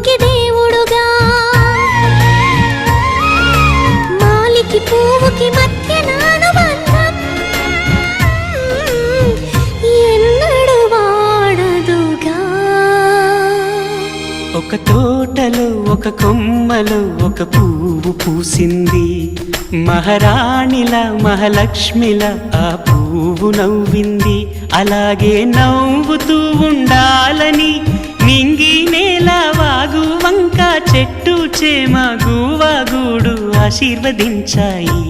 భూమికి దేవుడుగా. మాలికి పువ్వుకి మధ్య నానుబంధం ఎన్నడు వాడదుగా. ఒక తోటలు ఒక కొమ్మలో ఒక పువ్వు పూసింది. మహారాణిల మహాలక్ష్మిల ఆ పువ్వు నవ్వింది. అలాగే నవ్వుతూ చెట్టు చేమ గూవా గూడు ఆశీర్వదించాయి.